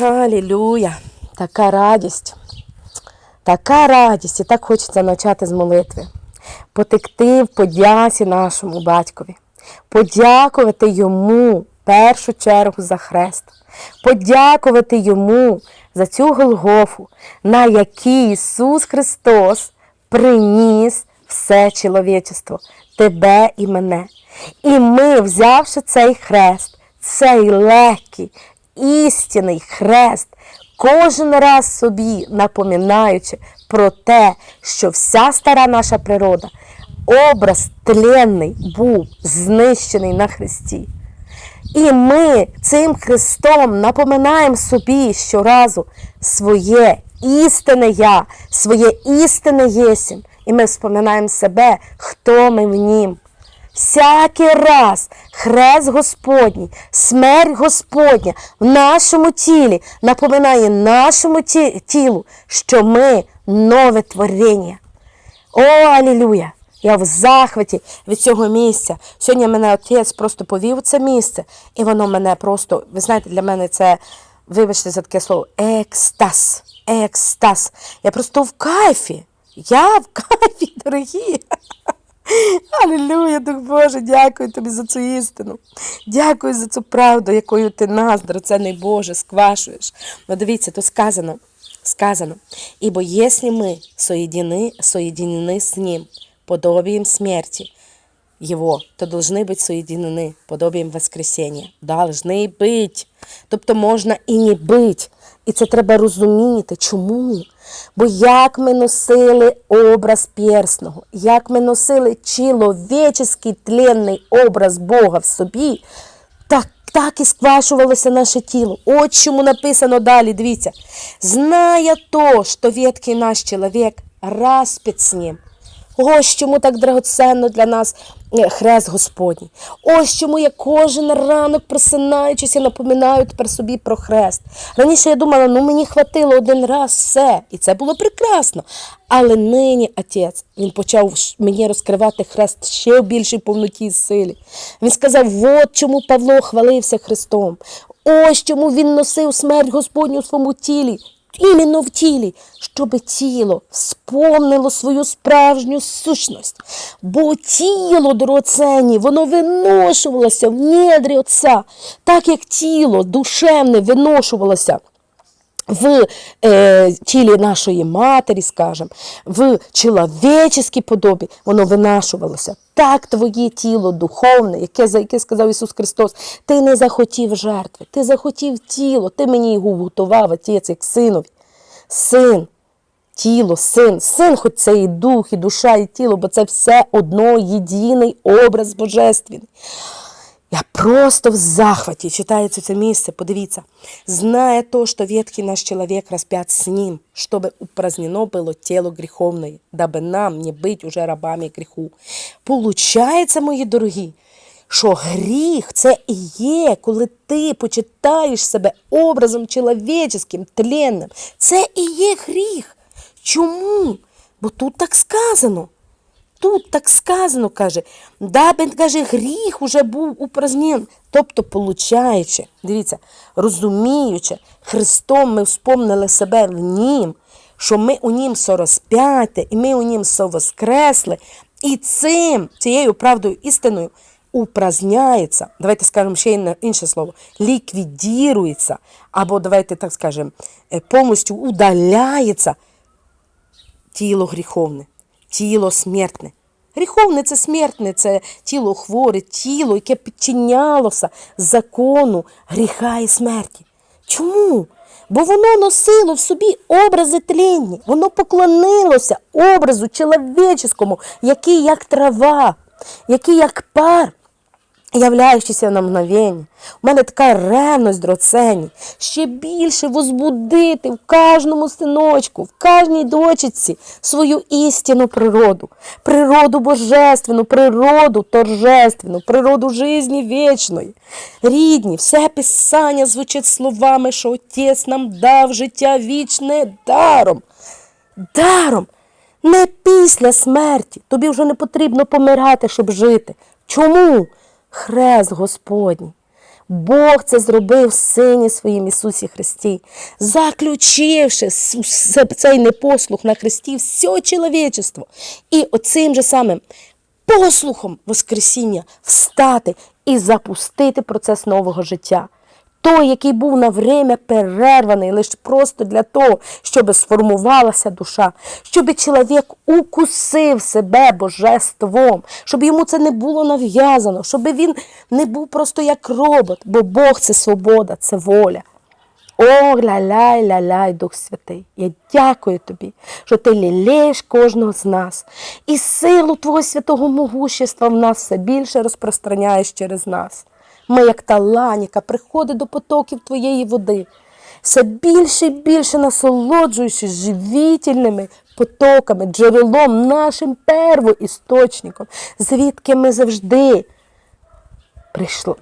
Алілюя! Така радість. Така радість, і так хочеться навчати з молитви. Потекти в подяці нашому батькові, подякувати йому в першу чергу за хрест, подякувати йому за цю Голгофу, на якій Ісус Христос приніс все чоловічество, тебе і мене. І ми, взявши цей хрест, цей легкий, істинний хрест, кожен раз собі напоминаючи про те, що вся стара наша природа, образ тленний був знищений на Христі. І ми цим Христом напоминаємо собі щоразу своє істинне я, своє істинне єсмь. І ми вспоминаємо себе, хто ми в нім. Всякий раз хрест Господній, смерть Господня в нашому тілі напоминає нашому тілу, що ми нове творіння. О, алілюя! Я в захваті від цього місця. Сьогодні мене отець просто повів у це місце, і воно мене просто, ви знаєте, для мене це, вибачте за таке слово, екстаз. Екстаз. Я просто в кайфі. Я в кайфі, дорогі. Алілюя, Дух Боже, дякую тобі за цю істину. Дякую за цю правду, якою ти нас, драгоценний Боже, сквашуєш. Ну дивіться, то сказано, сказано. Ибо если мы соединены, соединены с Ним подобием смерти Его, то должны быть соединены подобием воскресения. Должны быть. Тобто можна і не бить. І це треба розуміти. Чому? Бо як ми носили образ персного, як ми носили чоловічий тленний образ Бога в собі, так, так і сквашувалося наше тіло. От чому написано далі, дивіться. Зная то, що ветхий наш чоловік распят з ним. Ось чому так драгоценно для нас хрест Господній. Ось чому я кожен ранок просинаючись, я напоминаю тепер собі про хрест. Раніше я думала, ну мені хватило один раз все, і це було прекрасно. Але нині отець він почав мені розкривати хрест ще в більшій повноті і силі. Він сказав: от чому Павло хвалився Христом. Ось чому він носив смерть Господню у своєму тілі іменно в тілі, щоб тіло сповнило свою справжню сущність. Бо тіло дорогоценні, воно виношувалося в недрі Отця, так як тіло душевне виношувалося в е, тілі нашої матері, скажем, в чоловіческій подобі, воно винашувалося. Так твоє тіло духовне, яке, за яке сказав Ісус Христос, ти не захотів жертви, ти захотів тіло, ти мені його готував, отець, як синові. Син, тіло, син, син, хоч це і дух, і душа, і тіло, бо це все одно єдиний образ божественний. Я просто в захваті читається це місце, подивіться. Зная то, что ветхий наш человек распят с ним, чтобы упразднено было тело греховное, дабы нам не быть уже рабами греху. Получається, мої дорогі, що гріх це і є, коли ти почитаєш себе образом чоловіческим, тленним. Це і є гріх. Чому? Бо тут так сказано. Тут так сказано, каже, даби, каже, гріх уже був упразнен. Тобто, получаючи, дивіться, розуміючи, Христом ми вспомнили себе в Нім, що ми у Нім сорозп'яте, і ми у Нім совоскресли, і цим, цією правдою істиною, упраздняється, давайте скажемо ще інше слово, ліквідірується, або давайте так скажемо, е, повністю удаляється тіло гріховне, тіло смертне. Гріховне це смертне, це тіло хворе, тіло, яке підчинялося закону гріха і смерті. Чому? Бо воно носило в собі образи тлінні, воно поклонилося образу чоловіческому, який як трава, який як пар, являючися на мгновення. У мене така ревність дроцені, ще більше возбудити в кожному синочку, в кожній дочиці свою істинну природу, природу божественну, природу торжественну, природу жизни вічної. Рідні, все писання звучить словами, що Отець нам дав життя вічне даром. Даром. Не після смерті. Тобі вже не потрібно помирати, щоб жити. Чому? Хрест Господній. Бог це зробив Сині своїм Ісусі Христі, заключивши цей непослух на Христі все чоловічество. І оцим же самим послухом Воскресіння встати і запустити процес нового життя. Той, який був на время перерваний лише просто для того, щоб сформувалася душа, щоб чоловік укусив себе божеством, щоб йому це не було нав'язано, щоб він не був просто як робот, бо Бог це свобода, це воля. О, ля-ляй, ля-ляй, Дух Святий. Я дякую тобі, що ти лілеєш кожного з нас. І силу Твого святого могущества в нас все більше розпространяєш через нас. Ми, як та лань, яка приходить до потоків Твоєї води, все більше і більше насолоджуючись живітельними потоками, джерелом, нашим первоісточником, звідки ми завжди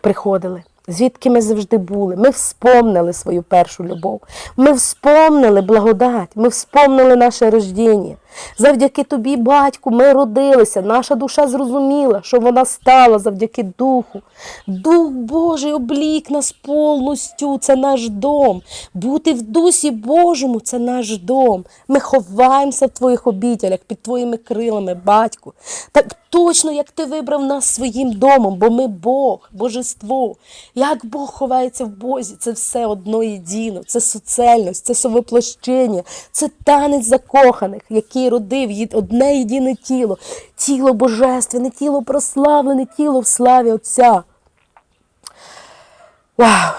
приходили, звідки ми завжди були. Ми вспомнили свою першу любов. Ми вспомнили благодать, ми вспомнили наше рождення. Завдяки тобі, батьку, ми родилися. Наша душа зрозуміла, що вона стала завдяки Духу. Дух Божий облік нас повністю. Це наш дом. Бути в Дусі Божому це наш дом. Ми ховаємося в твоїх обітелях під твоїми крилами, батьку. Так точно, як ти вибрав нас своїм домом, бо ми Бог, божество. Як Бог ховається в Бозі, це все одно єдино, це суцельність, це совоплощення, це танець закоханих, який родив єд- одне єдине тіло, тіло божественне, тіло прославлене, тіло в славі Отця. Вау!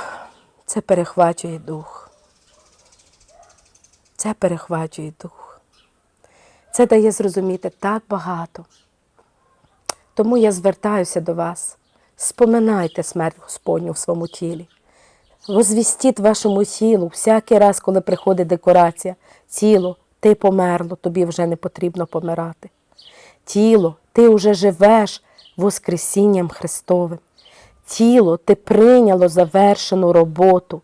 Це перехвачує дух. Це перехвачує дух. Це дає зрозуміти так багато. Тому я звертаюся до вас. Споминайте смерть Господню в своєму тілі. Возвістіть вашому тілу всякий раз, коли приходить декорація. Тіло, ти померло, тобі вже не потрібно помирати. Тіло, ти вже живеш Воскресінням Христовим. Тіло, ти прийняло завершену роботу.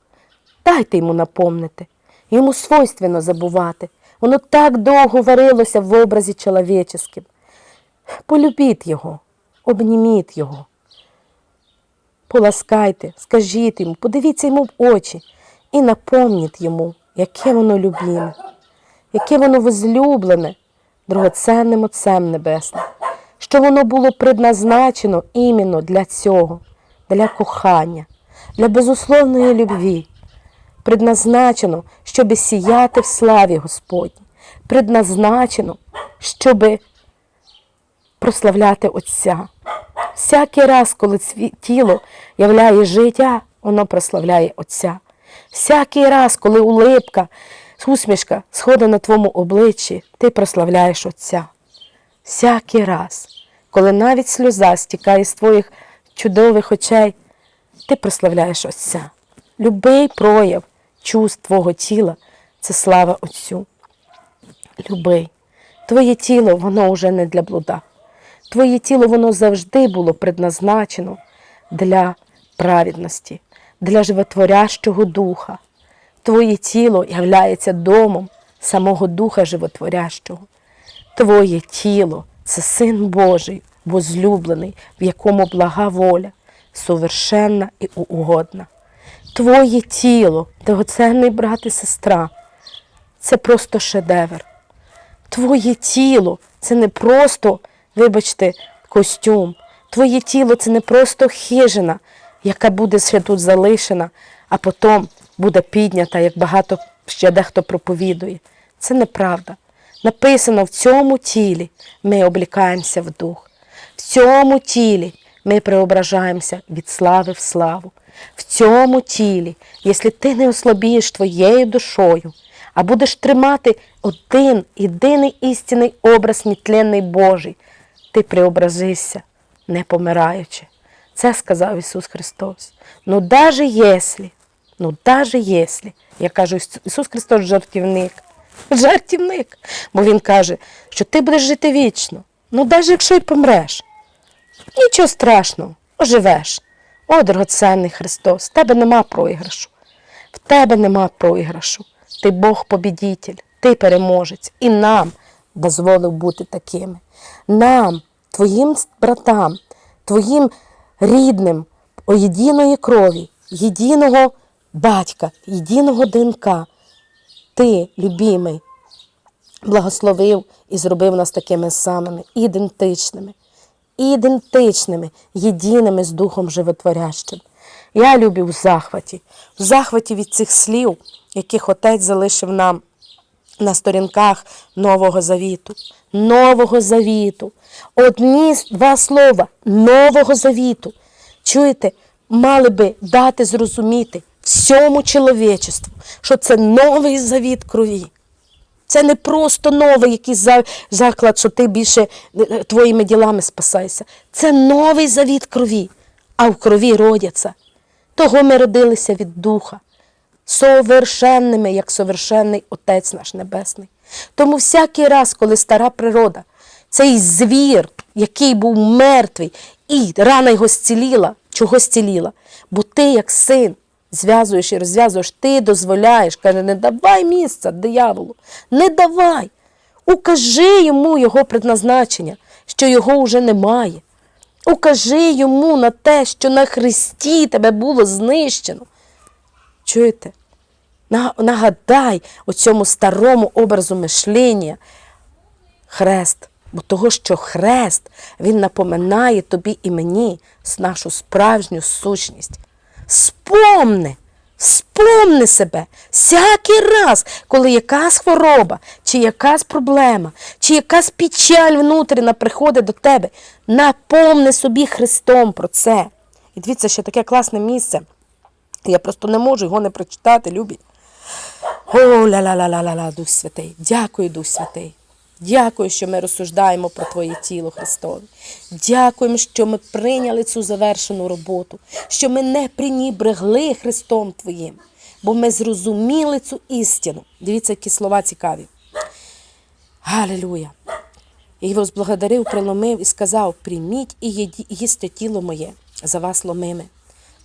Дайте йому напомнити. Йому свойственно забувати. Воно так довго варилося в образі чоловіческим. Полюбіть його, обніміть його. Поласкайте, скажіть йому, подивіться йому в очі і напомніть йому, яке воно любіме, яке воно возлюблене дорогоценним Отцем Небесним, що воно було предназначено іменно для цього, для кохання, для безусловної любві, предназначено, щоб сіяти в славі Господній, предназначено, щоби прославляти Отця. Всякий раз, коли тіло являє життя, воно прославляє Отця. Всякий раз, коли улипка, усмішка сходить на твоєму обличчі, ти прославляєш Отця. Всякий раз, коли навіть сльоза стікає з твоїх чудових очей, ти прославляєш Отця. Любий прояв чувств твого тіла це слава Отцю. Любий. Твоє тіло, воно вже не для блуда. Твоє тіло воно завжди було предназначено для праведності, для животворящого духа. Твоє тіло являється домом самого Духа Животворящого. Твоє тіло це Син Божий, возлюблений, в якому блага воля, совершенна і угодна. Твоє тіло, дорогоценний брат і сестра, це просто шедевр. Твоє тіло це не просто, вибачте, костюм. Твоє тіло це не просто хижина, яка буде тут залишена, а потім буде піднята, як багато ще дехто проповідує. Це неправда. Написано в цьому тілі ми облікаємося в дух. В цьому тілі ми преображаємося від слави в славу. В цьому тілі, якщо ти не ослабієш твоєю душою, а будеш тримати один єдиний істинний образ нетленний Божий, ти преобразишся, не помираючи. Це сказав Ісус Христос. Ну, даже якщо, ну, даже якщо, я кажу, Ісус Христос жартівник, жартівник, бо Він каже, що ти будеш жити вічно. Ну, навіть якщо й помреш, нічого страшного, оживеш. О, дорогоценний Христос, в тебе нема проіграшу. В тебе нема проіграшу. Ти Бог побідітель, ти переможець. І нам дозволив бути такими. Нам, твоїм братам, твоїм рідним, о єдиної крові, єдиного батька, єдиного ДНК. Ти, любимий, благословив і зробив нас такими самими, ідентичними, ідентичними, єдиними з Духом Животворящим. Я любив в захваті, в захваті від цих слів, яких Отець залишив нам на сторінках Нового Завіту. Нового Завіту. Одні два слова Нового Завіту. Чуєте, мали би дати зрозуміти всьому чоловічеству, що це новий завіт крові. Це не просто новий якийсь заклад, що ти більше е, твоїми ділами спасайся. Це новий завіт крові, а в крові родяться. Того ми родилися від Духа, совершенними, як совершенний Отець наш Небесний. Тому всякий раз, коли стара природа, цей звір, який був мертвий, і рана його зціліла, чого зціліла? Бо ти, як син, зв'язуєш і розв'язуєш, ти дозволяєш, каже, не давай місця дияволу, не давай. Укажи йому його предназначення, що його вже немає. Укажи йому на те, що на Христі тебе було знищено. Чуєте? На- Нагадай оцьому старому образу мишлення хрест. Бо того, що хрест, він напоминає тобі і мені нашу справжню сущність. Спомни, спомни себе всякий раз, коли якась хвороба, чи якась проблема, чи якась печаль внутрішня приходить до тебе, напомни собі Христом про це. І дивіться, ще таке класне місце. Я просто не можу його не прочитати, любі. О, ля-ля-ля-ля-ля, Дух Святий. Дякую, Дух Святий. Дякую, що ми розсуждаємо про Твоє тіло Христове. Дякуємо, що ми прийняли цю завершену роботу, що ми не пренібрегли Христом Твоїм, бо ми зрозуміли цю істину. Дивіться, які слова цікаві. Галилуя! І возблагодарив, приломив і сказав: прийміть і їсте тіло моє, за вас ломиме.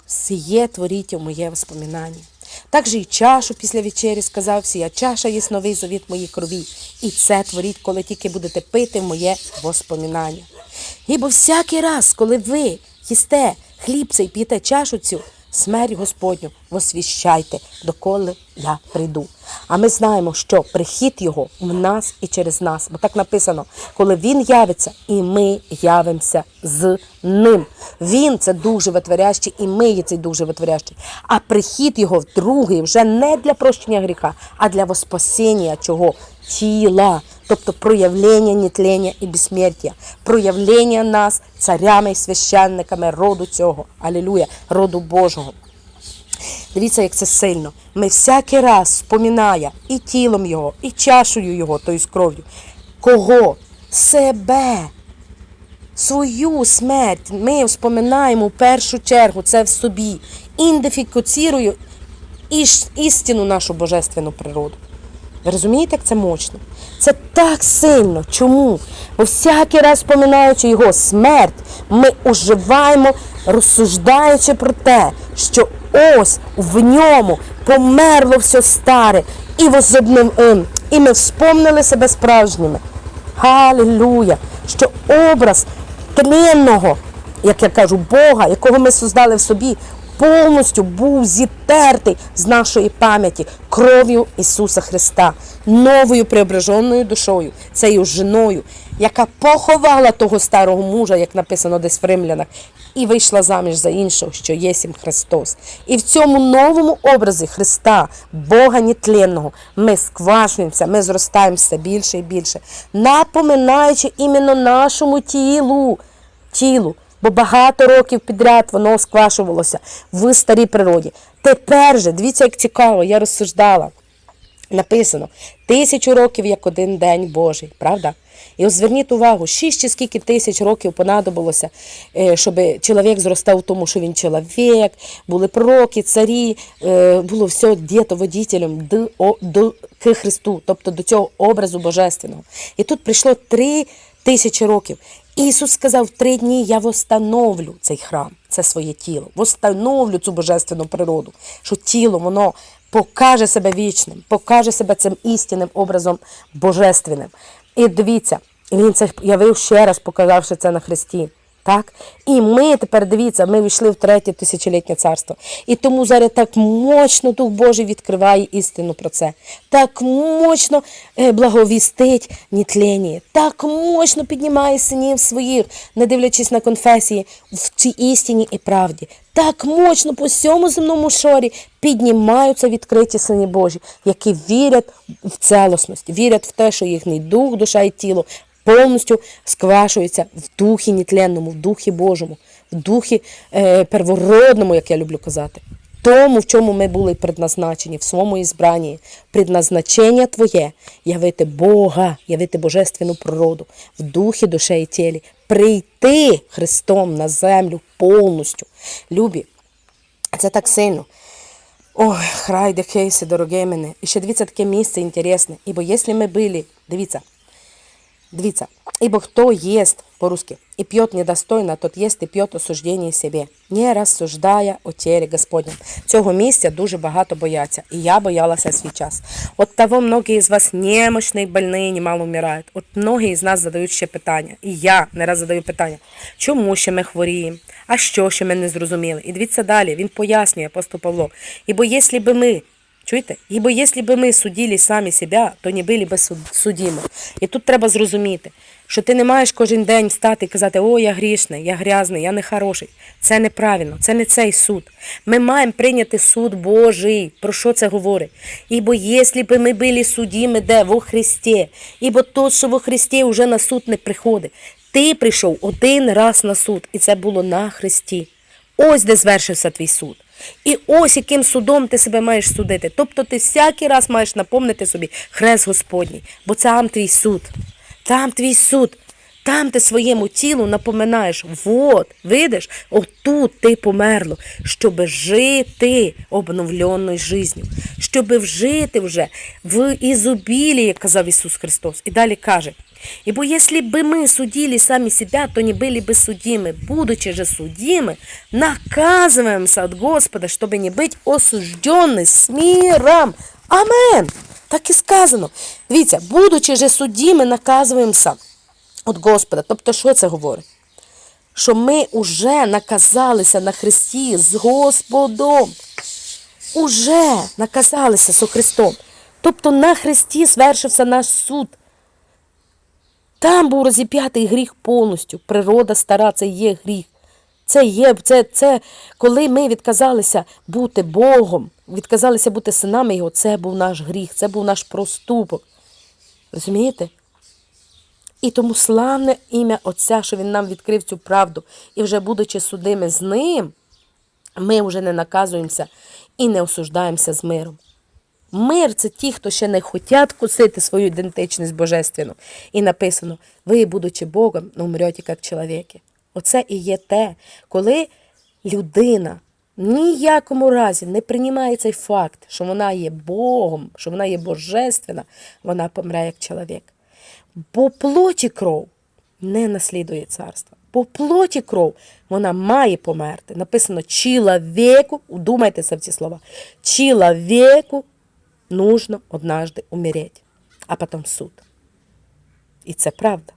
Сіє творіть у моє воспоминання. Так же і чашу після вечері сказав сія чаша є новий завіт моїй крові, і це творіть, коли тільки будете пити моє воспоминання. Ібо всякий раз, коли ви їсте хліб цей п'єте чашу цю, смерть Господню восвіщайте, доколи я прийду. А ми знаємо, що прихід його в нас і через нас. Бо так написано, коли він явиться, і ми явимося з ним. Він це дуже витворящий, і ми є цей дуже витворящий. А прихід його другий вже не для прощення гріха, а для воспасіння чого? Тіла. Тобто проявлення нетлення і безсмертя, проявлення нас царями і священниками роду цього, алілуя, роду Божого. Дивіться, як це сильно. Ми всякий раз споминає і тілом його, і чашею його, тобто з кров'ю. Кого? Себе. Свою смерть ми вспоминаємо в першу чергу це в собі. Іш- істину нашу божественну природу. Ви розумієте, як це мощно? Це так сильно. Чому? Бо всякий раз споминаючи його смерть, ми уживаємо, розсуждаючи про те, що ось в ньому померло все старе, і, возобним, ем, і ми вспомнили себе справжніми. Галилуя! Що образ тленного, як я кажу, Бога, якого ми создали в собі, повністю був зітертий з нашої пам'яті кров'ю Ісуса Христа, новою преображеною душою, цією жіною, яка поховала того старого мужа, як написано десь в римлянах, і вийшла заміж за іншого, що є сім Христос. І в цьому новому образі Христа, Бога нетленного, ми сквашуємося, ми зростаємо все більше і більше, напоминаючи іменно нашому тілу, тілу. Бо багато років підряд воно сквашувалося в старій природі. Тепер же, дивіться, як цікаво, я розсуждала. Написано тисячу років як один день Божий, правда? І ось зверніть увагу, шість чи скільки тисяч років понадобилося, е, щоб чоловік зростав тому, що він чоловік, були пророки, царі, е, було все діто водітелем до, Христу, тобто до цього образу божественного. І тут прийшло три тисячі років. Ісус сказав, три дні я восстановлю цей храм, це своє тіло, восстановлю цю божественну природу, що тіло, воно покаже себе вічним, покаже себе цим істинним образом божественним. І дивіться, він це явив ще раз, показавши це на Христі. Так? І ми тепер дивіться, ми війшли в третє тисячолітнє царство. І тому зараз так мощно Дух Божий відкриває істину про це. Так мощно е, благовістить нітлення, так мощно піднімає синів своїх, не дивлячись на конфесії, в цій істині і правді. Так мощно по всьому земному шорі піднімаються відкриті сині Божі, які вірять в целосність, вірять в те, що їхній дух, душа і тіло повністю сквашується в духі нітленному, в духі Божому, в духі е, первородному, як я люблю казати. Тому, в чому ми були предназначені, в своєму ізбранні, предназначення Твоє явити Бога, явити божественну природу в духі, душе і тілі, прийти Христом на землю повністю. Любі, це так сильно. Ой, храйде хейси, дороге мене. І ще дивіться таке місце інтересне. Ібо якщо ми були, дивіться, Дивіться, ибо кто ест, по-русски, и пьет недостойно, тот ест и пьет осуждение себе, не розсуждая о тілі Господнім. Цього місця дуже багато бояться, і я боялася свій час. От того многие из вас немощные, больные, немало вмирають. От многие из нас задають ще питання, і я не раз задаю питання, чому ще ми хворіємо, а що ще ми не зрозуміли. І дивіться далі, він пояснює, апостол Павло, ібо якщо би ми Чуєте? Ібо якщо б ми судили самі себе, то не були б суд- судимі. І тут треба зрозуміти, що ти не маєш кожен день встати і казати, о, я грішний, я грязний, я нехороший. Це неправильно, це не цей суд. Ми маємо прийняти суд Божий. Про що це говорить? Ібо якщо б ми були судимі, де? Во Христі. Ібо тот, що во Христі вже на суд не приходить. Ти прийшов один раз на суд, і це було на Христі. Ось де звершився твій суд. І ось яким судом ти себе маєш судити. Тобто ти всякий раз маєш напомнити собі хрест Господній, бо там твій суд, там твій суд. Там ти своєму тілу напоминаєш, от, видиш, отут ти померло, щоб жити обновленою життю, щоб вжити вже в ізобілії, казав Ісус Христос. І далі каже, Ибо если бы мы судили сами себя, то не были бы судимы. Будучи же судимы, наказываемся от Господа, чтобы не быть осужденны с миром. Амен. Так і сказано. Дивіться, будучи же судіми, наказуємося від Господа. Тобто, що це говорить? Що ми уже наказалися на Христі з Господом. Уже наказалися з Христом. Тобто на Христі звершився наш суд. Там був розіп'ятий гріх повністю. Природа стара, це є гріх. Це є, це, це коли ми відказалися бути Богом, відказалися бути синами Його, це був наш гріх, це був наш проступок. Розумієте? І тому славне ім'я Отця, що Він нам відкрив цю правду. І вже будучи судими з ним, ми вже не наказуємося і не осуждаємося з миром. Мир це ті, хто ще не хотять кусити свою ідентичність божественну. І написано: ви, будучи Богом, ну, умрете як чоловіки. Оце і є те, коли людина ніякому разі не приймає цей факт, що вона є Богом, що вона є божественна, вона помре як чоловік. Бо плоті кров не наслідує царства. По плоті кров вона має померти. Написано чоловіку, удумайтеся в ці слова. Чоловіку нужно однажды умереть, а потом суд. І це правда.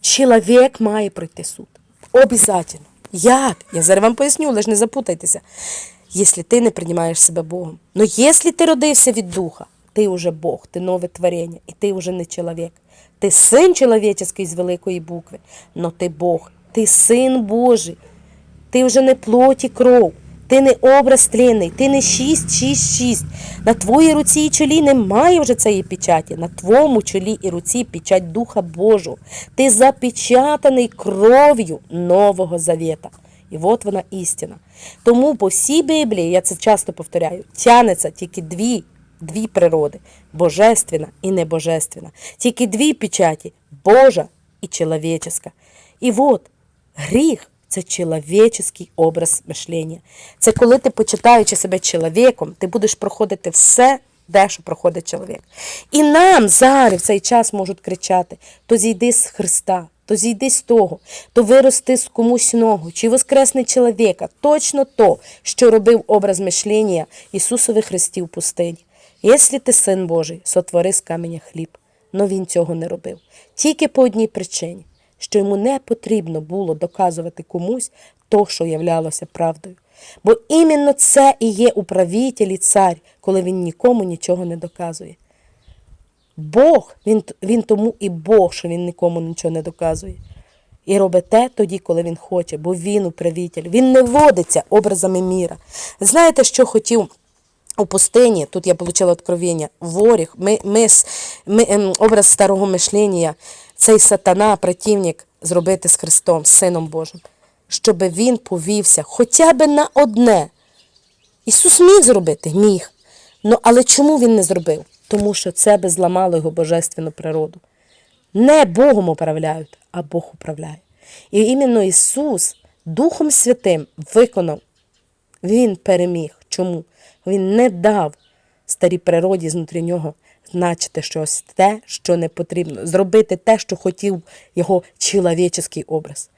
Чоловік має пройти суд. Обязательно. Як? Я зараз вам поясню, але ж не запутайтеся. Якщо ти не приймаєш себе Богом. Ну, якщо ти родився від Духа, ти вже Бог, ти нове творення, і ти вже не чоловік. Ти син чоловічий з великої букви, но ти Бог, ти син Божий. Ти вже не плоть і кров, ти не образ тленний, ти не 666. На твоїй руці і чолі немає вже цієї печаті. На твоєму чолі і руці печать Духа Божого. Ти запечатаний кров'ю Нового Завета. І от вона істина. Тому по всій Біблії, я це часто повторяю, тянеться тільки дві, дві природи божественна і небожественна. Тільки дві печаті Божа і чоловіческа. І от гріх це чоловічий образ мишлення. Це коли ти, почитаючи себе чоловіком, ти будеш проходити все, де що проходить чоловік. І нам зараз в цей час можуть кричати: то зійди з Христа, то зійди з того, то вирости з комусь ногу, чи воскресни чоловіка. Точно то, що робив образ мишлення Ісусових Христів пустині. Якщо ти син Божий, сотвори з каменя хліб. Но він цього не робив. Тільки по одній причині, що йому не потрібно було доказувати комусь то, що являлося правдою. Бо іменно це і є управитель і цар, коли він нікому нічого не доказує. Бог, він, він тому і Бог, що він нікому нічого не доказує. І робить те тоді, коли він хоче, бо він управитель. Він не водиться образами міра. Знаєте, що хотів у пустині? Тут я отримала откровення. Воріг, ми, образ старого мишлення, цей сатана, противник, зробити з Христом, Сином Божим, щоб він повівся хоча б на одне. Ісус міг зробити, міг. Ну, але чому він не зробив? Тому що це би зламало його божественну природу. Не Богом управляють, а Бог управляє. І іменно Ісус Духом Святим виконав, Він переміг. Чому? Він не дав старій природі знутрі нього значити щось те, що не потрібно, зробити те, що хотів його чоловічий образ.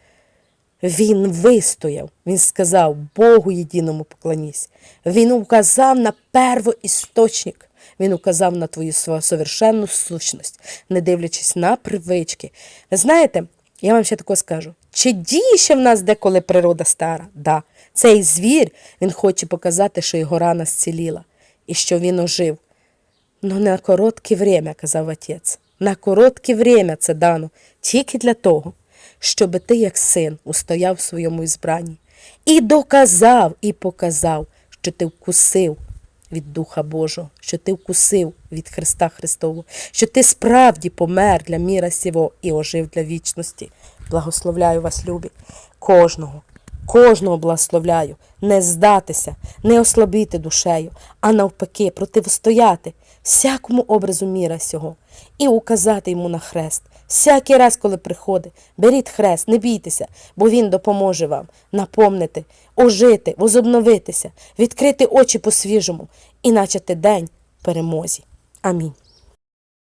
Він вистояв, він сказав Богу єдиному поклонісь. Він указав на первоісточник, він указав на твою совершенну сущність, не дивлячись на привички. Ви знаєте, я вам ще таке скажу: чи діє ще в нас деколи природа стара? Да. Цей звір він хоче показати, що його рана зціліла і що він ожив. Ну, на коротке время, казав отець. На коротке время це дано тільки для того, щоб ти, як син, устояв в своєму ізбранні і доказав, і показав, що ти вкусив від Духа Божого, що ти вкусив від Христа Христового, що ти справді помер для міра сього і ожив для вічності. Благословляю вас, любі, кожного. Кожного благословляю не здатися, не ослабіти душею, а навпаки, противостояти всякому образу міра сього і указати йому на хрест. Всякий раз, коли приходить, беріть хрест, не бійтеся, бо він допоможе вам напомнити, ожити, возобновитися, відкрити очі по-свіжому і начати день перемозі. Амінь.